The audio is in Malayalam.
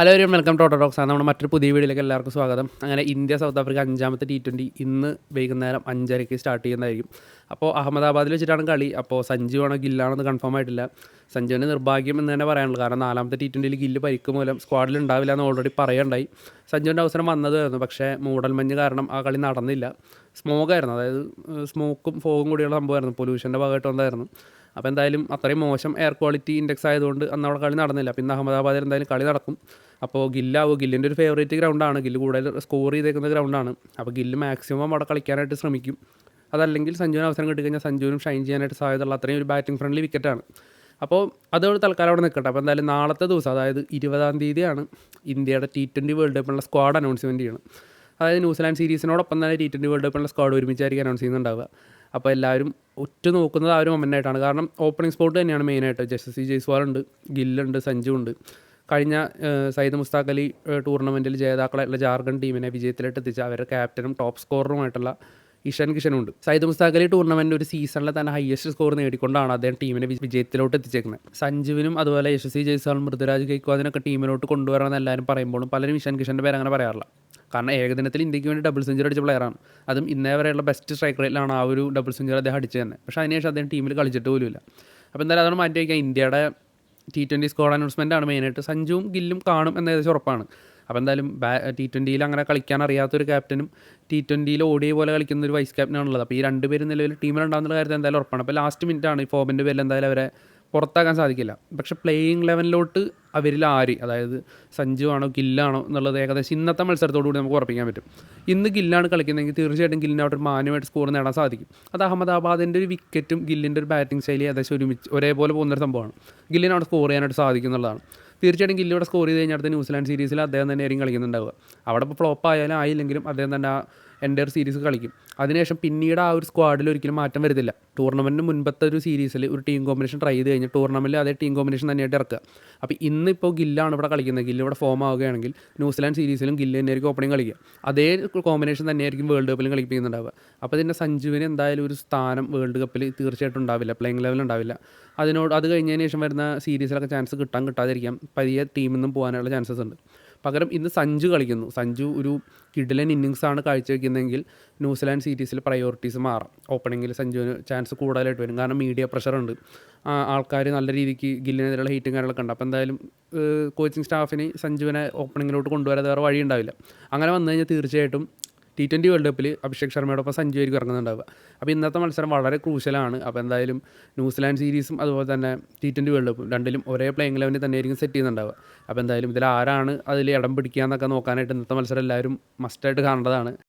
ഹലോ ഒരു വെൽക്കം ടു ഓട്ടോഡോക്സ് ആണ് നമ്മുടെ മറ്റൊരു പുതിയ വീഡിയോയിലേക്ക് എല്ലാവർക്കും സ്വാഗതം. അങ്ങനെ ഇന്ത്യ സൗത്ത് ആഫ്രിക്ക അഞ്ചാമത്തെ ടി ട്വന്റി ഇന്ന് വൈകുന്നേരം അഞ്ചരയ്ക്ക് സ്റ്റാർട്ട് ചെയ്യുന്നതായിരിക്കും. അപ്പോൾ അഹമ്മദാബാദിൽ വെച്ചിട്ടാണ് കളി. അപ്പോൾ സഞ്ജു ആണോ ഗില്ലാണെന്ന് കൺഫേം ആയിട്ടില്ല. സഞ്ജുവിന് നിർഭാഗ്യം എന്ന് തന്നെ പറയാനുള്ളൂ. കാരണം നാലാമത്തെ ടി ട്വന്റിയിൽ ഗില്ല് പരിക്ക് മൂലം സ്ക്വാഡിൽ ഉണ്ടാവില്ല എന്ന് ഓൾറെഡി പറയുണ്ടായി. സഞ്ജുവിന്റെ അവസരം വന്നതായിരുന്നു. പക്ഷേ മൂടൽമഞ്ഞ് കാരണം ആ കളി നടന്നില്ല. സ്മോക്കായിരുന്നു അതായത് സ്മോക്കും ഫോഗും കൂടിയുള്ള സംഭവമായിരുന്നു. പൊല്യൂഷന്റെ ഭാഗമായിട്ട് വന്നായിരുന്നു അപ്പോൾ എന്തായാലും അത്രയും മോശം എയർ ക്വാളിറ്റി ഇൻഡെക്സ് ആയതുകൊണ്ട് അന്ന് അവിടെ കളി നടന്നില്ല. പിന്നെ അഹമ്മദാബാദിൽ എന്തായാലും കളി നടക്കും. അപ്പോൾ ഗില്ലാവും ഗില്ലിന്റെ ഒരു ഫേവറേറ്റ് ഗ്രൗണ്ടാണ് ഗില്ല് കൂടുതൽ സ്കോർ ചെയ്തേക്കുന്ന ഗ്രൗണ്ടാണ് അപ്പോൾ ഗില്ല് മാക്സിമം അവിടെ കളിക്കാനായിട്ട് ശ്രമിക്കും. അതല്ലെങ്കിൽ സഞ്ജുവിന് അവസരം കിട്ടിക്കഴിഞ്ഞാൽ സഞ്ജുവിനും ഷൈൻ ചെയ്യാനായിട്ട് സാധ്യതയുള്ള അത്രയും ഒരു ബാറ്റിംഗ് ഫ്രണ്ട്ലി വിക്കറ്റാണ് അപ്പോൾ അതോട് തൽക്കാലം അവിടെ നിൽക്കട്ടെ. അപ്പോൾ എന്തായാലും നാളത്തെ ദിവസം അതായത് ഇരുപതാം തീയതിയാണ് ഇന്ത്യയുടെ ടി ട്വന്റി വേൾഡ് കപ്പിനുള്ള സ്ക്വാഡ് അനൗൺസ്മെന്റ് ചെയ്യണം. അതായത് ന്യൂസിലാൻഡ് സീരീസിനോടൊപ്പം തന്നെ ടി ട്വന്റി വേൾഡ് കപ്പിനുള്ള സ്ക്വാഡ് ഒരുമിച്ചായിരിക്കും അനൗൺസ് ചെയ്യുന്നുണ്ടാവുക. അപ്പോൾ എല്ലാവരും ഒറ്റ നോക്കുന്നത് ആ ഒരു മൊമെന്റായിട്ടാണ് കാരണം ഓപ്പണിംഗ് സ്പോട്ട് തന്നെയാണ് മെയിനായിട്ട് ജസ്സി ജയ്സ്വാൾ ഉണ്ട് ഗില്ലുണ്ട് സഞ്ജു ഉണ്ട് കഴിഞ്ഞ സയ്യിദ് മുസ്താഖ് അലി ടൂർണമെന്റിൽ ജേതാക്കളായിട്ടുള്ള ജാർഖണ്ഡ് ടീമിനെ വിജയത്തിലേക്ക് എത്തിച്ച അവരുടെ ക്യാപ്റ്റനും ടോപ്പ് സ്കോററുമായിട്ടുള്ള ഇഷാൻ കിഷനുണ്ട്. സയ്യിദ് മുസ്താഖ് അലി ടൂർണമെന്റ് ഒരു സീസണിലെ തന്നെ ഹയസ്റ്റ് സ്കോർ നേടിക്കൊണ്ടാണ് അദ്ദേഹം ടീമിനെ വിജയത്തിലോട്ട് എത്തിച്ചേക്കുന്നത്. സഞ്ജുവിനും അതുപോലെ യശസ്വി ജയ്സ്വാളും മൃദുരാജ് ഗെയ്ക്വാദിനൊക്കെ ടീമിലോട്ട് കൊണ്ടുവരണമെന്ന് എല്ലാവരും പറയുമ്പോഴും പലരും ഇഷാൻ കിഷന്റെ പേര് അങ്ങനെ പറയാറില്ല. കാരണം ഏകദിനത്തിൽ ഇന്ത്യയ്ക്ക് വേണ്ടി ഡബിൾ സെഞ്ചുറി അടിച്ച പ്ലെയറാണ് അതും ഇന്നേ വരെയുള്ള ബെസ്റ്റ് സ്ട്രൈക്ക് റേറ്റിലാണ് ആ ഒരു ഡബിൾ സെഞ്ചുറി അദ്ദേഹം അടിച്ചത് തന്നെ. പക്ഷേ അതിനുശേഷം അദ്ദേഹം ടീമിൽ കളിച്ചിട്ട് പോലുമില്ല. അപ്പോൾ എന്തായാലും അതാണ് മാറ്റി വയ്ക്കുക ഇന്ത്യയുടെ ടി ട്വന്റി സ്കോർ അനൗൺസ്മെന്റ് ആണ് മെയിനായിട്ട് സഞ്ജുവും ഗില്ലും കാണും എന്ന് ഏകദേശം ഉറപ്പാണ്. അപ്പോൾ എന്തായാലും ബാ ടി ട്വന്റിയിൽ അങ്ങനെ കളിക്കാൻ അറിയാത്തൊരു ക്യാപ്റ്റനും ടി ട്വന്റിയിൽ ഓടിയ പോലെ കളിക്കുന്ന ഒരു വൈസ് ക്യാപ്റ്റനാണുള്ളത് അപ്പോൾ ഈ രണ്ട് പേര് നിലവിൽ ടീമിലുണ്ടാകുന്ന കാര്യത്തിൽ എന്തായാലും ഉറപ്പാണ്. അപ്പോൾ ലാസ്റ്റ് മിനിറ്റാണ് ഈ ഫോമിന്റെ പേരിൽ എന്തായാലും അവരെ പുറത്താക്കാൻ സാധിക്കില്ല. പക്ഷെ പ്ലേയിങ് ലെവലിലോട്ട് അവരിൽ ആര്? അതായത് സഞ്ജു ആണോ ഗില്ലാണോ എന്നുള്ളത് ഏകദേശം ഇന്നത്തെ മത്സരത്തോടു കൂടി നമുക്ക് ഉറപ്പിക്കാൻ പറ്റും. ഇന്ന് ഗില്ലാണ് കളിക്കുന്നതെങ്കിൽ തീർച്ചയായിട്ടും ഗില്ലിന്റെ അവിടെ ഒരു മാന്യമായിട്ട് സ്കോർ നേടാൻ സാധിക്കും. അത് അഹമ്മദാബാദിന്റെ ഒരു വിക്കറ്റും ഗില്ലിന്റെ ഒരു ബാറ്റിംഗ് ശൈലി ഏകദേശം ഒരുമിച്ച് ഒരേപോലെ പോകുന്നൊരു സംഭവമാണ്. ഗില്ലിന് അവിടെ സ്കോർ ചെയ്യാനായിട്ട് സാധിക്കും എന്നുള്ളതാണ്. തീർച്ചയായിട്ടും ഗില്ലിവിടെ സ്കോർ ചെയ്ത് കഴിഞ്ഞാൽ അടുത്ത ന്യൂസിലാൻഡ് സീരീസിൽ അദ്ദേഹം തന്നെ ആയിരിക്കും കളിക്കുന്നുണ്ടാവുക. അവിടെ ഇപ്പോൾ ഫ്ലോപ്പ് ആയാലും ആയില്ലെങ്കിലും അദ്ദേഹം തന്നെ ആ എന്റെ ഒരു സീരീസ് കളിക്കും. അതിനുശേഷം പിന്നീട് ആ ഒരു സ്ക്വാഡിൽ ഒരിക്കലും മാറ്റം വരുന്നില്ല ടൂർണമെന്റിന് മുൻപത്തെ ഒരു സീരീസിൽ ഒരു ടീം കോമ്പിനേഷൻ ട്രൈ ചെയ്ത് കഴിഞ്ഞാൽ ടൂർണമെന്റിൽ അതേ ടീം കോമ്പിനേഷൻ തന്നെയായിട്ട് ഇറക്കുക. അപ്പോൾ ഇന്നിപ്പോൾ ഗില്ലാണ് ഇവിടെ കളിക്കുന്നത്. ഗില്ല് ഇവിടെ ഫോം ആവുകയാണെങ്കിൽ ന്യൂസിലാൻഡ് സീരീസിലും ഗില്ല് തന്നെയായിരിക്കും ഓപ്പണിംഗ് കളിക്കുക. അതേ കോമ്പിനേഷൻ തന്നെയായിരിക്കും വേൾഡ് കപ്പിലും കളിപ്പിക്കുന്നുണ്ടാവുക. അപ്പോൾ ഇതിന്റെ സഞ്ജുവിന് എന്തായാലും ഒരു സ്ഥാനം വേൾഡ് കപ്പിൽ തീർച്ചയായിട്ടും ഉണ്ടാവില്ല. പ്ലേയിങ് ലെവൽ ഉണ്ടാവില്ല. അതിനോട് അത് കഴിഞ്ഞതിന് ശേഷം വരുന്ന സീരീസിലൊക്കെ ചാൻസ് കിട്ടാൻ കിട്ടാതിരിക്കാം. പതിയെ ടീമിൽ നിന്നും പോകാനുള്ള ചാൻസസ് ഉണ്ട്. പകരം ഇന്ന് സഞ്ജു കളിക്കുന്നു. സഞ്ജു ഒരു കിഡിലൻ ഇന്നിങ്സാണ് കാഴ്ചവെക്കുന്നതെങ്കിൽ ന്യൂസിലാൻഡ് സീരീസിൽ പ്രയോറിറ്റീസ് മാറാം. ഓപ്പണിങ്ങിൽ സഞ്ജുവിന് ചാൻസ് കൂടുതലായിട്ട് വരും. കാരണം മീഡിയ പ്രഷറുണ്ട് ആൾക്കാർ നല്ല രീതിക്ക് ഗില്ലിനെതിരെയുള്ള ഹീറ്റും കാര്യങ്ങളൊക്കെ ഉണ്ട്. അപ്പോൾ എന്തായാലും കോച്ചിങ് സ്റ്റാഫിന് സഞ്ജുവിനെ ഓപ്പണിങ്ങിലോട്ട് കൊണ്ടുവരാതെ വേറെ വഴി ഉണ്ടാവില്ല അങ്ങനെ വന്നു കഴിഞ്ഞാൽ തീർച്ചയായിട്ടും ടി ട്വന്റി വേൾഡ് കപ്പിൽ അഭിഷേക് ശർമ്മയോടൊപ്പം സഞ്ജു ആയിരിക്കും ഇറങ്ങുന്നുണ്ടാവുക. അപ്പോൾ ഇന്നത്തെ മത്സരം വളരെ ക്രൂഷ്യലാണ് അപ്പോൾ എന്തായാലും ന്യൂസിലാൻഡ് സീരീസും അതുപോലെ തന്നെ ടി ട്വന്റി വേൾഡ് കപ്പും രണ്ടിലും ഒരേ പ്ലേയിങ് ലെവലിൽ തന്നെ ആയിരിക്കും സെറ്റ് ചെയ്യുന്നുണ്ടാവുക. അപ്പോൾ എന്തായാലും ഇതിൽ ആരാണ് അതിൽ ഇടം പിടിക്കുക എന്നൊക്കെ നോക്കാനായിട്ട് ഇന്നത്തെ മത്സരം എല്ലാവരും മസ്റ്റായിട്ട് കാണേണ്ടതാണ്.